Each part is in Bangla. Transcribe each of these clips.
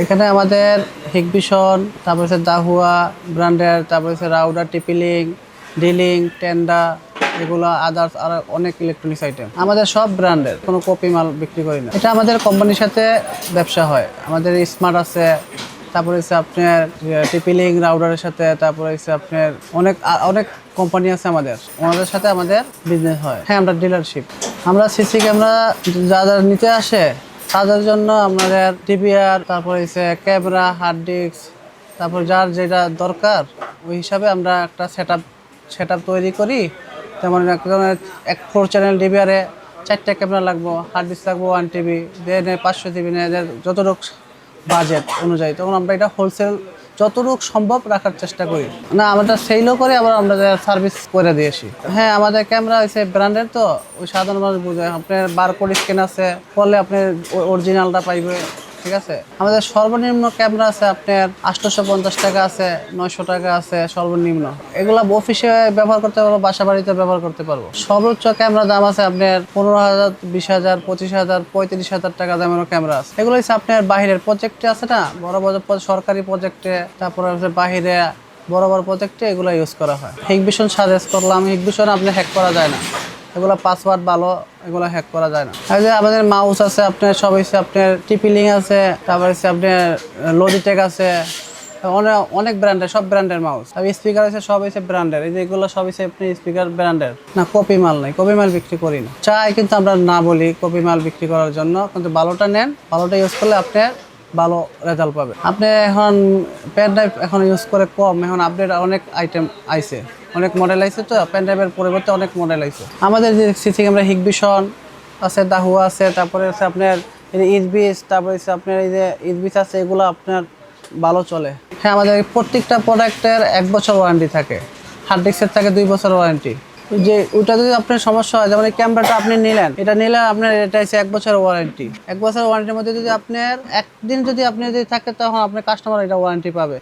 এখানে আমাদের হিকভিশন তারপর হচ্ছে দাহুয়া ব্র্যান্ডের, তারপর হচ্ছে router, TP Link, D Link, Tenda, এগুলো, আদার্স, আর অনেক ইলেকট্রনিক্স আইটেম আমাদের সব ব্র্যান্ডের, কোনো কপি মাল বিক্রি করি না। এটা আমাদের কোম্পানির সাথে ব্যবসা হয়। আমাদের স্মার্ট আছে, তারপরে হচ্ছে আপনার টিপিলিং, রাউডারের সাথে, তারপরে হচ্ছে আপনার অনেক অনেক কোম্পানি আছে আমাদের। ওনাদের সাথে আমাদের বিজনেস হয়। হ্যাঁ আমরা ডিলারশিপ আমরা সিসি ক্যামেরা যা নিতে আসে তাদের জন্য আমাদের টিপিআর তারপর হচ্ছে ক্যামেরা হার্ড ডিস্ক তারপর যার যেটা দরকার, ওই হিসাবে আমরা একটা সেট আপ সেট তৈরি করি। যেমন এক ফোর চ্যানেল ডিবিআরে চারটে ক্যামেরা লাগবো হার্ড ডিস্ক লাগবো ওয়ান টিবি দেন পাঁচশো টিভি নেয় যতটুকু বাজেট অনুযায়ী। তখন আমরা এটা হোলসেল যতটুকু সম্ভব রাখার চেষ্টা করি। না আমরা সেইলও করে আবার আমরা সার্ভিস করে দিয়েছি হ্যাঁ আমাদের ক্যামেরা হয়েছে ব্র্যান্ডের তো, ওই সাধারণ মানুষ বুঝে। আপনার বারকোড স্ক্যান আছে, ফলে আপনি অরিজিনালটা পাইবে। ঠিক আছে? আমাদের সর্বনিম্ন ক্যামেরা আছে আপনার আটশোশো পঞ্চাশ টাকা আছে, নয়শো টাকা আছে সর্বনিম্ন। এগুলা অফিসে ব্যবহার করতে পারব, বাসা বাড়িতে ব্যবহার করতে পারব। সর্বোচ্চ ক্যামেরা দাম আছে আপনার পনেরো হাজার, বিশ হাজার, পঁচিশ হাজার, পঁয়ত্রিশ হাজার টাকা দামেরও ক্যামেরা আছে। এগুলো হচ্ছে আপনার বাইরের প্রজেক্টে আছে না, বড় বড় সরকারি প্রজেক্টে তারপরে হচ্ছে বাহিরে বড় বড় প্রজেক্টে এগুলো ইউজ করা হয়। হিকভিশন সাজেস্ট করলাম হিকভিশন আপনি হ্যাক করা যায় না। এগুলো পাসওয়ার্ড ভালো, এগুলো হ্যাক করা যায় না। আর যে আমাদের মাউস আছে, আপনার সব হচ্ছে আপনার টিপিলিং আছে, তারপর হচ্ছে আপনার লজিটেক আছে অনেক অনেক ব্র্যান্ডের সব ব্র্যান্ডের মাউস আর স্পিকার আছে সব হচ্ছে ব্র্যান্ডের এই যে এগুলো সব হচ্ছে আপনি স্পিকার ব্র্যান্ডের না কপি মাল নাই কপি মাল বিক্রি করি না। চাই কিন্তু আমরা না বলি কপি মাল বিক্রি করার জন্য, কিন্তু ভালোটা নেন, ভালোটা ইউজ করলে আপনার ভালো রেজাল্ট পাবে। আপনি এখন পেন ড্রাইভ এখন ইউজ করে কম, এখন আপডেট অনেক আইটেম আইছে। অনেক মডেল আইছে তো পেন ড্রাইভের পরিবর্তে অনেক মডেল আইছে। আমাদের যে সিসি ক্যামেরা হিকভিশন আছে দাহুয়া আছে, তারপরে আছে আপনার ইসবিস তারপরে আছে আপনার এই যে ইসবিস আছে, এগুলো আপনার ভালো চলে। হ্যাঁ আমাদের প্রত্যেকটা প্রোডাক্টের এক বছর ওয়ারেন্টি থাকে। হার্ড ডিস্কের থাকে দুই বছর ওয়ারেন্টি যে ওটা যদি আপনার সমস্যা হয়, যেমন ক্যামেরাটা আপনি নিলেন, এটা নিলে আপনার এটা এক বছর ওয়ারেন্টি এক বছর ওয়ারেন্টির মধ্যে যদি আপনার একদিন যদি আপনি যদি থাকে, তখন আপনার কাস্টমার এটা ওয়ারেন্টি পাবে।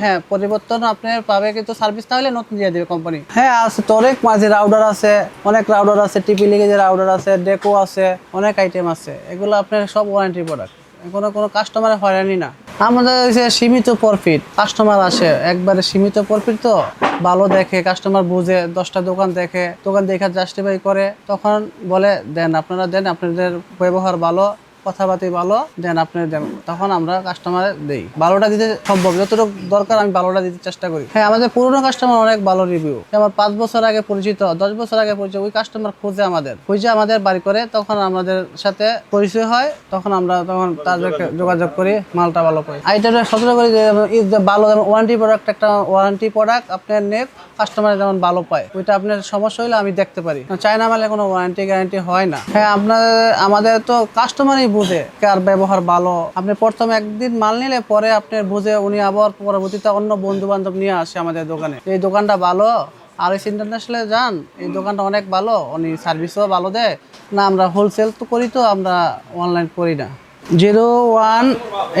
হ্যাঁ পরিবর্তন আপনার পাবে কিন্তু সার্ভিস না হলে নতুন দিয়ে দেবে কোম্পানি হ্যাঁ আছে তো অনেক মাঝে রাউডার আছে, অনেক রাউডার আছে টিপি লিগেজের রাউডার আছে ডেকো আছে, অনেক আইটেম আছে। এগুলো আপনার সব ওয়ারেন্টি প্রোডাক্ট কোনো কোনো কাস্টমারের হয়রানি না। আমাদের সীমিত প্রফিট কাস্টমার আসে, একবারে সীমিত প্রফিট তো। ভালো দেখে কাস্টমার বুঝে, দশটা দোকান দেখে দোকান দেখে জাস্টিফাই করে, তখন বলে, দেন, আপনারা দেন, আপনাদের ব্যবহার ভালো। কথাবার্তি ভালো, দেন আপনি দেন, তখন আমরা কাস্টমার দেই। ভালোটা দিতে সম্ভব, যতটুকু দরকার আমি ভালোটা দিতে চেষ্টা করি। হ্যাঁ আমাদের পুরনো কাস্টমার অনেক ভালো রিভিউ আমার পাঁচ বছর আগে পরিচিত, দশ বছর আগে পরিচিত, ওই কাস্টমার খুঁজে আমাদের। খুঁজে আমাদের বাড়ি করে, তখন আমাদের সাথে পরিচয় হয়, তখন আমরা তখন তাদেরকে যোগাযোগ করি, মালটা ভালো পাই। আইটেমটা সতর্ক করি যে ভালো ওয়ারেন্টি প্রোডাক্ট একটা ওয়ারেন্টি প্রোডাক্ট আপনার নেট কাস্টমার যেমন ভালো পায়, ওইটা আপনার সমস্যা হলে আমি দেখতে পারি। চায়না মালে কোনো ওয়ারেন্টি গ্যারান্টি হয় না। হ্যাঁ আপনার, আমাদের তো কাস্টমারই বুঝে কার ব্যবহার ভালো। আপনি প্রথম একদিন মাল নিলে পরে আপনি বুঝে উনি আবার পরবর্তীতে অন্য বন্ধু বান্ধব নিয়ে আসে আমাদের দোকানে। এই দোকানটা ভালো। আর এস ইন্টারন্যাশনালে যান, এই দোকানটা অনেক ভালো। উনি সার্ভিসও ভালো দেয়। না, আমরা হোলসেল তো করি তো, আমরা অনলাইন করি না। Zero one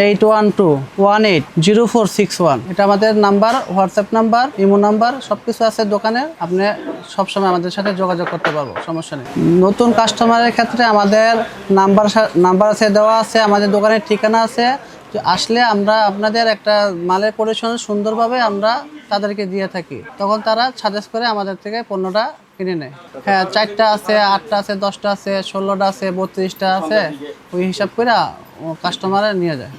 eight one two, one eight, zero four six one. এটা আমাদের number, WhatsApp number, imo number সব কিছু আছে দোকানে। আপনি সবসময় আমাদের সাথে যোগাযোগ করতে পারব, সমস্যা নেই। নতুন কাস্টমারের ক্ষেত্রে আমাদের নাম্বার নাম্বার আছে, দেওয়া আছে, আমাদের দোকানের ঠিকানা আছে। আসলে আমরা আপনাদের একটা মালের পরিচ্ছন্ন সুন্দরভাবে আমরা তাদেরকে দিয়ে থাকি। তখন তারা সাজেস্ট করে আমাদের থেকে পণ্যটা কিনে নেয়। হ্যাঁ চারটা আছে, আটটা আছে, দশটা আছে, ষোলোটা আছে, বত্রিশটা আছে, ওই হিসাব করে কাস্টমারে নিয়ে যায়।